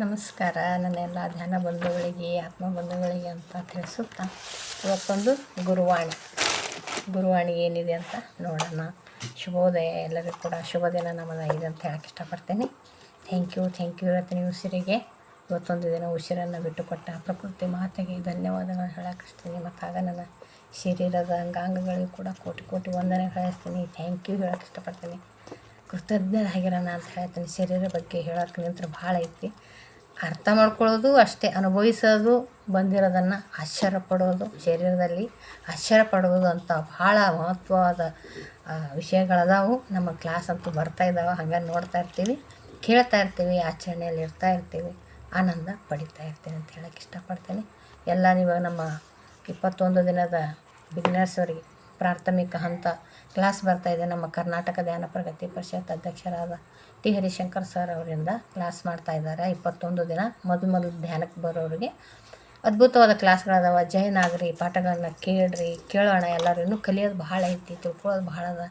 ನಮಸ್ಕಾರ. ನನ್ನೆಲ್ಲ ಧ್ಯಾನ ಬಂಧುಗಳಿಗೆ, ಆತ್ಮ ಬಂಧುಗಳಿಗೆ ಅಂತ ತಿಳಿಸುತ್ತಾ, ಇವತ್ತೊಂದು ಗುರುವಾಣಿ. ಗುರುವಾಣಿ ಏನಿದೆ ಅಂತ ನೋಡೋಣ. ಶುಭೋದಯ, ಎಲ್ಲರಿಗೂ ಕೂಡ ಶುಭ ದಿನ. ನಮ್ಮದಾಗಿದೆ ಅಂತ ಹೇಳಕ್ಕೆ ಇಷ್ಟಪಡ್ತೇನೆ. ಥ್ಯಾಂಕ್ ಯು ಥ್ಯಾಂಕ್ ಯು ಹೇಳ್ತೀನಿ ಉಸಿರಿಗೆ, ಇವತ್ತೊಂದು ದಿನ ಉಸಿರನ್ನು ಬಿಟ್ಟುಕೊಟ್ಟ ಪ್ರಕೃತಿ ಮಾತೆಗೆ ಧನ್ಯವಾದಗಳು ಹೇಳಕ್ಕೆ ಮತ್ತು ಮತ್ತಾಗ ನನ್ನ ಶರೀರದ ಅಂಗಾಂಗಗಳಿಗೂ ಕೂಡ ಕೋಟಿ ಕೋಟಿ ವಂದನೆ ಹೇಳಿಸ್ತೀನಿ ಥ್ಯಾಂಕ್ ಯು ಹೇಳಕ್ಕೆ ಇಷ್ಟಪಡ್ತೀನಿ. ಕೃತಜ್ಞರಾಗಿರೋಣ ಅಂತ ಹೇಳ್ತೀನಿ. ಶರೀರ ಬಗ್ಗೆ ಹೇಳೋಕ್ಕೆ ನಿಂತ್ರೆ ಭಾಳ ಐತಿ. ಅರ್ಥ ಮಾಡ್ಕೊಳ್ಳೋದು, ಅಷ್ಟೇ ಅನುಭವಿಸೋದು, ಬಂದಿರೋದನ್ನು ಆಶ್ಚರ್ಯ ಪಡೋದು ಶರೀರದಲ್ಲಿ ಆಶ್ಚರ್ಯ ಪಡೋದು ಅಂತ ಭಾಳ ಮಹತ್ವವಾದ ವಿಷಯಗಳದಾವು. ನಮ್ಮ ಕ್ಲಾಸ್ ಅಂತೂ ಬರ್ತಾ ಇದ್ದಾವೆ ಹಂಗೆ ನೋಡ್ತಾ ಇರ್ತೀವಿ, ಕೇಳ್ತಾ ಇರ್ತೀವಿ, ಆಚರಣೆಯಲ್ಲಿ ಇರ್ತಾ ಇರ್ತೀವಿ, ಆನಂದ ಪಡಿತಾ ಇರ್ತೀನಿ ಅಂತ ಹೇಳಕ್ಕೆ ಇಷ್ಟಪಡ್ತೀನಿ. ಎಲ್ಲ ನೀವು ನಮ್ಮ ಇಪ್ಪತ್ತೊಂದು ದಿನದ ಬಿಗ್ನರ್ಸ್ವರಿಗೆ ಪ್ರಾಥಮಿಕ ಹಂತ ಕ್ಲಾಸ್ ಇದೆ. ನಮ್ಮ ಕರ್ನಾಟಕ ಧ್ಯಾನ ಪ್ರಗತಿ ಪರಿಷತ್ ಅಧ್ಯಕ್ಷರಾದ ಟಿ ಹರಿಶಂಕರ್ ಸರ್ ಅವರಿಂದ ಕ್ಲಾಸ್ ಮಾಡ್ತಾ ಇದ್ದಾರೆ. ಇಪ್ಪತ್ತೊಂದು ದಿನ ಮೊದಲು ಮೊದಲು ಧ್ಯಾನಕ್ಕೆ ಬರೋರಿಗೆ. ಅದ್ಭುತವಾದ ಕ್ಲಾಸ್ಗಳದಾವ. ಜಯನಾಗ್ರಿ ಪಾಠಗಳನ್ನ ಕೇಳ್ರಿ, ಕೇಳೋಣ. ಎಲ್ಲರೂ ಇನ್ನೂ ಕಲಿಯೋದು ಭಾಳ ಐತಿ, ತಿಳ್ಕೊಳ್ಳೋದು ಅದ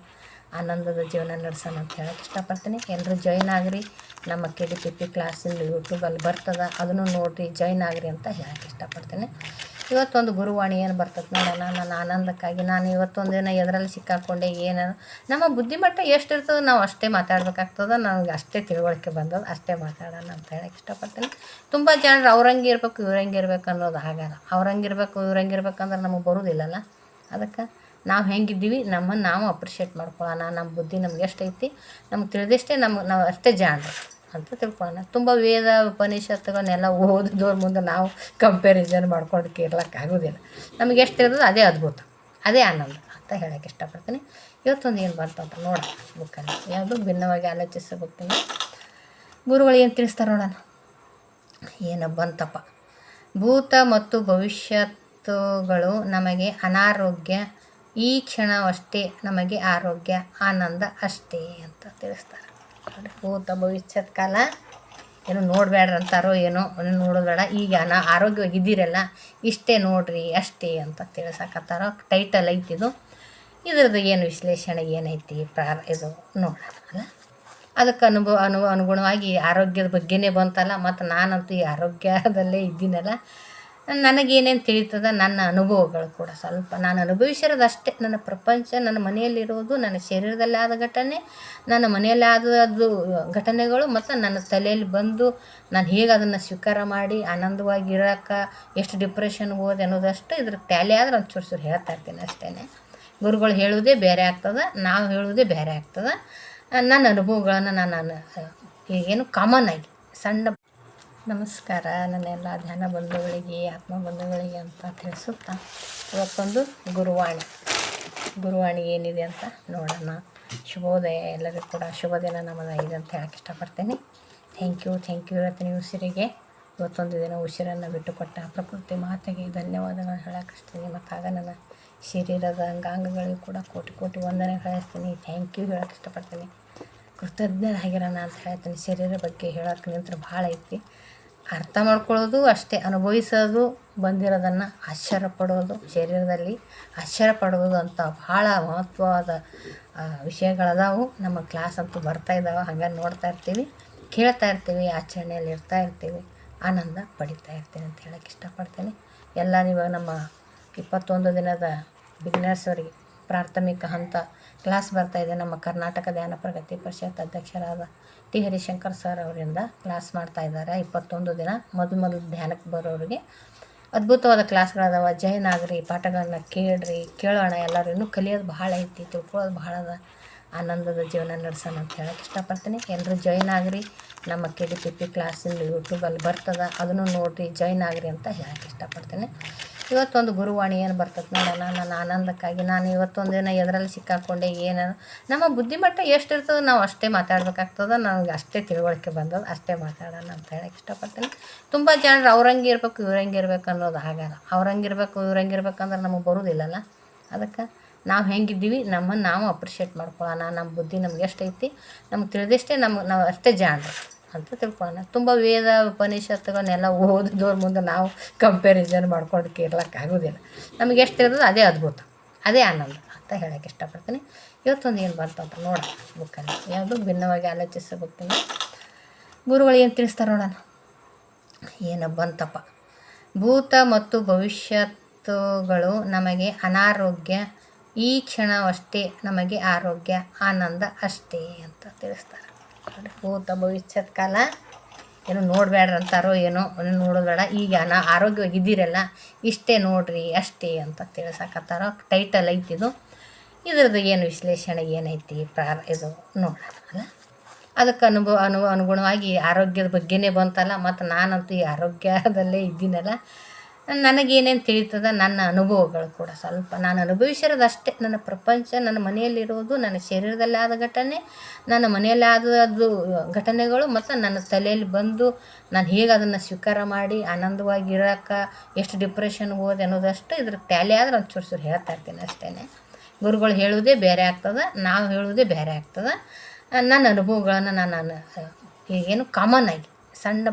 ಆನಂದದ ಜೀವನ ನಡೆಸೋಣ ಅಂತ ಹೇಳಕ್ಕೆ ಇಷ್ಟಪಡ್ತೀನಿ. ಎಲ್ಲರೂ ಜಾಯ್ನ್ ಆಗ್ರಿ ನಮ್ಮ ಕೆ ಡಿ ಪಿ ಪಿ ಕ್ಲಾಸಿಂದು ಯೂಟ್ಯೂಬಲ್ಲಿ ಬರ್ತದೆ. ಅದನ್ನು ನೋಡಿರಿ ಜಾಯ್ನ್ ಆಗ್ರಿ ಅಂತ ಹೇಳಕ್ಕೆ ಇಷ್ಟಪಡ್ತೀನಿ. ಇವತ್ತೊಂದು ಗುರುವಾಣಿ ಏನು ಬರ್ತದೆ ನೋಡೋಣ ನನ್ನ ಆನಂದಕ್ಕಾಗಿ. ನಾನು ಇವತ್ತೊಂದು ದಿನ ಎದರಲ್ಲಿ ಸಿಕ್ಕಾಕೊಂಡೆ ಏನು ನಮ್ಮ ಬುದ್ಧಿಮಟ್ಟ ಎಷ್ಟು ಇರ್ತದೆ ನಾವು ಅಷ್ಟೇ ಮಾತಾಡ್ಬೇಕಾಗ್ತದೆ. ನನಗೆ ಅಷ್ಟೇ ತಿಳುವಳಿಕೆ ಬಂದದ್ದು ಅಷ್ಟೇ ಮಾತಾಡೋಣ ಅಂತ ಹೇಳಕ್ಕೆ ಇಷ್ಟಪಡ್ತೀನಿ. ತುಂಬ ಜನರು ಅವ್ರಂಗೆ ಇರಬೇಕು, ಇವ್ರಂಗೆ ಇರಬೇಕು ಅನ್ನೋದು ಆಗಲ್ಲ. ಅವ್ರಂಗೆ ಇರಬೇಕು, ಇವ್ರಂಗೆ ಇರ್ಬೇಕಂದ್ರೆ ನಮಗೆ ಬರೋದಿಲ್ಲಲ್ಲ. ಅದಕ್ಕೆ ನಾವು ಹೆಂಗಿದ್ದೀವಿ ನಮ್ಮನ್ನು ನಾವು ಅಪ್ರಿಷಿಯೇಟ್ ಮಾಡ್ಕೊಳ್ಳೋಣ. ನಮ್ಮ ಬುದ್ಧಿ ನಮ್ಗೆ ಎಷ್ಟೈತಿ ನಮ್ಗೆ ತಿಳಿದಿಷ್ಟೇ ನಮ್ಗೆ ನಾವು ಅಷ್ಟೇ ಜಾಣರು. ಅಂತ ತಿಳ್ಕೊಳ್ಳೋಣ ತುಂಬ ವೇದ, ಉಪನಿಷತ್ತುಗಳನ್ನೆಲ್ಲ ಓದಿದವ್ರ ಮುಂದೆ ನಾವು ಕಂಪ್ಯಾರಿಸನ್ ಮಾಡ್ಕೊಂಡು ಇರ್ಲಿಕ್ಕಾಗೋದಿಲ್ಲ ನಮಗೆ ಎಷ್ಟು ಇರ್ತದೆ ಅದೇ ಅದ್ಭುತ, ಅದೇ ಆನಂದ ಅಂತ ಹೇಳೋಕ್ಕೆ ಇಷ್ಟಪಡ್ತೀನಿ. ಇವತ್ತೊಂದು ಏನು ಬಂತಂತ ನೋಡ ಬುಕ್ಕಲ್ಲಿ ಯಾವುದು ಭಿನ್ನವಾಗಿ ಆಲೋಚಿಸಬೇಕು ಗುರುಗಳು ಏನು ತಿಳಿಸ್ತಾರೆ ನೋಡೋಣ. ಏನು ಬಂತಪ್ಪ. ಭೂತ ಮತ್ತು ಭವಿಷ್ಯತ್ತುಗಳು ನಮಗೆ ಅನಾರೋಗ್ಯ, ಈ ಕ್ಷಣವಷ್ಟೇ ನಮಗೆ ಆರೋಗ್ಯ, ಆನಂದ ಅಷ್ಟೇ ಅಂತ ತಿಳಿಸ್ತಾರೆ. ನೋಡಿ, ಭೂತ ಭವಿಷ್ಯತ್ ಕಾಲ. ಏನು ನೋಡಬೇಡ್ರಿ ಅಂತಾರೋ ಏನೋ ನೋಡೋದು ಈಗ ನಾ ಆರೋಗ್ಯವಾಗಿದ್ದೀರಲ್ಲ ಇಷ್ಟೇ ನೋಡ್ರಿ ಅಷ್ಟೇ ಅಂತ ತಿಳಿಸಕತ್ತಾರೋ. ಟೈಟಲ್ ಐತಿದು ಇದ್ರದ್ದು ಏನು ವಿಶ್ಲೇಷಣೆ ಏನೈತಿ? ಪ್ರಾರ ಇದು ನೋಡೋಣ ಅದಕ್ಕೆ ಅನುಭವ ಅನು ಅನುಗುಣವಾಗಿ ಆರೋಗ್ಯದ ಬಗ್ಗೆನೇ ಬಂತಲ್ಲ. ಮತ್ತು ನಾನಂತೂ ಈ ಆರೋಗ್ಯದಲ್ಲೇ ಇದ್ದೀನಲ್ಲ. ನನಗೇನೇನು ತಿಳಿತದ ನನ್ನ ಅನುಭವಗಳು ಕೂಡ ಸ್ವಲ್ಪ. ನಾನು ಅನುಭವಿಸಿರೋದು ಅಷ್ಟೇ ನನ್ನ ಪ್ರಪಂಚ, ನನ್ನ ಮನೆಯಲ್ಲಿರೋದು, ನನ್ನ ಶರೀರದಲ್ಲಿ ಆದ ಘಟನೆ, ನನ್ನ ಮನೆಯಲ್ಲಿ ಆದದ್ದು ಘಟನೆಗಳು ಮತ್ತು ನನ್ನ ತಲೆಯಲ್ಲಿ ಬಂದು ನಾನು ಹೇಗೆ ಅದನ್ನು ಸ್ವೀಕಾರ ಮಾಡಿ, ಆನಂದವಾಗಿ ಇರೋಕ್ಕೆ ಎಷ್ಟು ಡಿಪ್ರೆಷನ್ ಹೋದೆ ಅನ್ನೋದಷ್ಟು ಇದ್ರ ಟ್ಯಾಲಿ ಆದ್ರೆ ಒಂದು ಚೂರು ಚೂರು ಹೇಳ್ತಾ ಇರ್ತೀನಿ ಅಷ್ಟೇ ಗುರುಗಳು ಹೇಳೋದೇ ಬೇರೆ ಆಗ್ತದೆ, ನಾವು ಹೇಳೋದೇ ಬೇರೆ ಆಗ್ತದೆ. ನನ್ನ ಅನುಭವಗಳನ್ನು ನಾನು ಏನು ಕಾಮನ್ ಆಗಿ, ಸಣ್ಣ ನಮಸ್ಕಾರ. ನನ್ನೆಲ್ಲ ಧ್ಯಾನ ಬಂಧುಗಳಿಗೆ, ಆತ್ಮ ಬಂಧುಗಳಿಗೆ ಅಂತ ತಿಳಿಸುತ್ತಾ ಇವತ್ತೊಂದು ಗುರುವಾಣಿ. ಗುರುವಾಣಿ ಏನಿದೆ ಅಂತ ನೋಡೋಣ. ಶುಭೋದಯ. ಎಲ್ಲರಿಗೂ ಕೂಡ ಶುಭ ದಿನ. ನಮ್ಮದಾಗಿದೆ ಅಂತ ಹೇಳಕ್ಕೆ ಇಷ್ಟಪಡ್ತೇನೆ. ಥ್ಯಾಂಕ್ ಯು ಥ್ಯಾಂಕ್ ಯು ಇವತ್ತಿನ ಉಸಿರಿಗೆ. ಇವತ್ತೊಂದು ದಿನ ಉಸಿರನ್ನು ಬಿಟ್ಟುಕೊಟ್ಟ ಪ್ರಕೃತಿ ಮಾತೆಗೆ ಹೇಳಕ್ಕೆ ಇಷ್ಟೇನೆ ಮತ್ತಾಗ ನನ್ನ ಶರೀರದ ಅಂಗಾಂಗಗಳಿಗೂ ಕೂಡ ಕೋಟಿ ಕೋಟಿ ವಂದನೆ ಹೇಳಿಸ್ತೀನಿ ಥ್ಯಾಂಕ್ ಯು ಹೇಳಕ್ಕೆ ಇಷ್ಟಪಡ್ತೀನಿ. ಕೃತಜ್ಞರಾಗಿರೋಣ ಅಂತ ಹೇಳ್ತೀನಿ. ಶರೀರ ಬಗ್ಗೆ ಹೇಳೋಕ್ಕೆ ನಿಂತ್ರೆ ಭಾಳ ಐತಿ. ಅರ್ಥ ಮಾಡ್ಕೊಳ್ಳೋದು, ಅಷ್ಟೇ ಅನುಭವಿಸೋದು, ಬಂದಿರೋದನ್ನು ಆಶ್ಚರ್ಯ ಪಡೋದು ಶರೀರದಲ್ಲಿ ಆಶ್ಚರ್ಯ ಪಡೋದು ಅಂತ ಭಾಳ ಮಹತ್ವವಾದ ವಿಷಯಗಳದಾವು. ನಮ್ಮ ಕ್ಲಾಸ್ ಅಂತೂ ಬರ್ತಾ ಇದ್ದಾವೆ ಹಾಗೆ ನೋಡ್ತಾ ಇರ್ತೀವಿ, ಕೇಳ್ತಾ ಇರ್ತೀವಿ, ಆಚರಣೆಯಲ್ಲಿ ಇರ್ತಾ ಇರ್ತೀವಿ, ಆನಂದ ಪಡಿತಾ ಇರ್ತೀನಿ ಅಂತ ಹೇಳಕ್ಕೆ ಇಷ್ಟಪಡ್ತೀನಿ. ಎಲ್ಲ ನೀವು ನಮ್ಮ ಇಪ್ಪತ್ತೊಂದು ದಿನದ ಬಿಗ್ನರ್ಸ್ವರಿಗೆ ಪ್ರಾಥಮಿಕ ಹಂತ ಕ್ಲಾಸ್ ಬರ್ತಾ ಇದೆ. ನಮ್ಮ ಕರ್ನಾಟಕ ಧ್ಯಾನ ಪ್ರಗತಿ ಪರಿಷತ್ ಅಧ್ಯಕ್ಷರಾದ ಟಿ ಹರಿಶಂಕರ್ ಸರ್ ಅವರಿಂದ ಕ್ಲಾಸ್ ಮಾಡ್ತಾ ಇದ್ದಾರೆ. ಇಪ್ಪತ್ತೊಂದು ದಿನ ಮೊದಲು ಮೊದಲು ಧ್ಯಾನಕ್ಕೆ ಬರೋರಿಗೆ. ಅದ್ಭುತವಾದ ಕ್ಲಾಸ್ಗಳದಾವ. ಜಯನಾಗ್ರಿ ಪಾಠಗಳನ್ನ ಕೇಳ್ರಿ, ಕೇಳೋಣ. ಎಲ್ಲರೂ ಇನ್ನೂ ಕಲಿಯೋದು ಭಾಳ ಐತಿ, ತಿಳ್ಕೊಳ್ಳೋದು ಅದ ಆನಂದದ ಜೀವನ ನಡೆಸೋಣ ಅಂತ ಹೇಳಕ್ಕೆ ಇಷ್ಟಪಡ್ತೀನಿ. ಎಲ್ಲರೂ ಜಾಯ್ನ್ ಆಗ್ರಿ. ನಮ್ಮ ಕೆ ಡಿ ಪಿ ಪಿ ಕ್ಲಾಸಿಂದು ಯೂಟ್ಯೂಬಲ್ಲಿ ಬರ್ತದೆ. ಅದನ್ನು ನೋಡಿರಿ ಜಾಯ್ನ್ ಆಗ್ರಿ ಅಂತ ಹೇಳಕ್ಕೆ ಇಷ್ಟಪಡ್ತೀನಿ. ಇವತ್ತೊಂದು ಗುರುವಾಣಿ ಏನು ಬರ್ತದೆ ನೋಡೋಣ ನನ್ನ ಆನಂದಕ್ಕಾಗಿ. ನಾನು ಇವತ್ತೊಂದು ದಿನ ಎದರಲ್ಲಿ ಸಿಕ್ಕಾಕೊಂಡೆ ಏನು ನಮ್ಮ ಬುದ್ಧಿಮಟ್ಟ ಎಷ್ಟು ಇರ್ತದೆ ನಾವು ಅಷ್ಟೇ ಮಾತಾಡ್ಬೇಕಾಗ್ತದೆ. ನನಗೆ ಅಷ್ಟೇ ತಿಳುವಳಿಕೆ ಬಂದದ್ದು ಅಷ್ಟೇ ಮಾತಾಡೋಣ ಅಂತ ಹೇಳಕ್ಕೆ ಇಷ್ಟಪಡ್ತೀನಿ. ತುಂಬ ಜನರು ಅವ್ರಂಗೆ ಇರಬೇಕು, ಇವ್ರಂಗೆ ಇರಬೇಕು ಅನ್ನೋದು ಆಗಲ್ಲ ಅವ್ರಂಗೆ ಇರಬೇಕು, ಇವ್ರಂಗೆ ಇರ್ಬೇಕಂದ್ರೆ ನಮಗೆ ಬರೋದಿಲ್ಲಲ್ಲ. ಅದಕ್ಕೆ ನಾವು ಹೆಂಗಿದ್ದೀವಿ ನಮ್ಮನ್ನು ನಾವು ಅಪ್ರಿಷಿಯೇಟ್ ಮಾಡ್ಕೊಳ್ಳೋಣ. ನಮ್ಮ ಬುದ್ಧಿ ನಮ್ಗೆ ಎಷ್ಟೈತಿ ನಮ್ಗೆ ತಿಳಿದಿಷ್ಟೇ ನಮ್ಗೆ ನಾವು ಅಷ್ಟೇ ಜಾಣರು. ಅಂತ ತಿಳ್ಕೊಳ್ಳೋಣ ತುಂಬ ವೇದ, ಉಪನಿಷತ್ತುಗಳನ್ನೆಲ್ಲ ಓದಿದವ್ರ ಮುಂದೆ ನಾವು ಕಂಪ್ಯಾರಿಸನ್ ಮಾಡ್ಕೊಂಡು ಇರ್ಲಿಕ್ಕಾಗೋದಿಲ್ಲ ನಮಗೆ ಎಷ್ಟು ಇರೋದು ಅದೇ ಅದ್ಭುತ. ಅದೇ ಆನಂದ ಅಂತ ಹೇಳೋಕ್ಕೆ ಇಷ್ಟಪಡ್ತೀನಿ. ಇವತ್ತೊಂದು ಏನು ಬಂತಂತ ನೋಡ ಬುಕ್ಕಲ್ಲಿ ಯಾವುದು ಭಿನ್ನವಾಗಿ ಆಲೋಚಿಸೋ ಗುರುಗಳು ಏನು ತಿಳಿಸ್ತಾರೆ ನೋಡೋಣ. ಏನು ಬಂತಪ್ಪ. ಭೂತ ಮತ್ತು ಭವಿಷ್ಯತ್ತುಗಳು ನಮಗೆ ಅನಾರೋಗ್ಯ, ಈ ಕ್ಷಣವಷ್ಟೇ ನಮಗೆ ಆರೋಗ್ಯ, ಆನಂದ ಅಷ್ಟೇ ಅಂತ ತಿಳಿಸ್ತಾರೆ. ನೋಡಿ, ಭೂತ ಭವಿಷ್ಯತ್ ಕಾಲ ಏನು ನೋಡಬೇಡ್ರಿ ಅಂತಾರೋ ಏನೋ ನೋಡೋದು ಈಗ ನಾ ಆರೋಗ್ಯವಾಗಿ ಇದ್ದೀರಲ್ಲ ಇಷ್ಟೇ ನೋಡ್ರಿ ಅಷ್ಟೇ ಅಂತ ತಿಳಿಸಕತ್ತಾರೋ. ಟೈಟಲ್ ಐತಿದು ಇದ್ರದ್ದು ಏನು ವಿಶ್ಲೇಷಣೆ ಏನೈತಿ? ಪ್ರಾರ ಇದು ನೋಡೋಣ ಅದಕ್ಕೆ ಅನುಭವ ಅನು ಅನುಗುಣವಾಗಿ ಆರೋಗ್ಯದ ಬಗ್ಗೆನೇ ಬಂತಲ್ಲ ಮತ್ತು ನಾನಂತೂ ಈ ಆರೋಗ್ಯದಲ್ಲೇ ಇದ್ದೀನಲ್ಲ. ನನಗೇನೇನು ತಿಳಿತದ ನನ್ನ ಅನುಭವಗಳು ಕೂಡ ಸ್ವಲ್ಪ. ನಾನು ಅನುಭವಿಸಿರೋದು ಅಷ್ಟೇ ನನ್ನ ಪ್ರಪಂಚ, ನನ್ನ ಮನೆಯಲ್ಲಿರೋದು, ನನ್ನ ಶರೀರದಲ್ಲಿ ಆದ ಘಟನೆ, ನನ್ನ ಮನೆಯಲ್ಲಿ ಆದದ್ದು ಘಟನೆಗಳು ಮತ್ತು ನನ್ನ ತಲೆಯಲ್ಲಿ ಬಂದು ನಾನು ಹೇಗೆ ಅದನ್ನು ಸ್ವೀಕಾರ ಮಾಡಿ ಆನಂದವಾಗಿರೋಕೆ ಎಷ್ಟು ಡಿಪ್ರೆಷನ್ ಹೋದೆ ಅನ್ನೋದಷ್ಟು ಇದ್ರ ಟ್ಯಾಲಿ ಆದ್ರೆ ಒಂದು ಚೂರು ಹೇಳ್ತಾ ಇರ್ತೀನಿ ಅಷ್ಟೇ ಗುರುಗಳು ಹೇಳುವುದೇ ಬೇರೆ ಆಗ್ತದೆ, ನಾವು ಹೇಳುವುದೇ ಬೇರೆ ಆಗ್ತದೆ. ನನ್ನ ಅನುಭವಗಳನ್ನು ನಾನು ಏನು ಕಾಮನ್ ಆಗಿ, ಸಣ್ಣ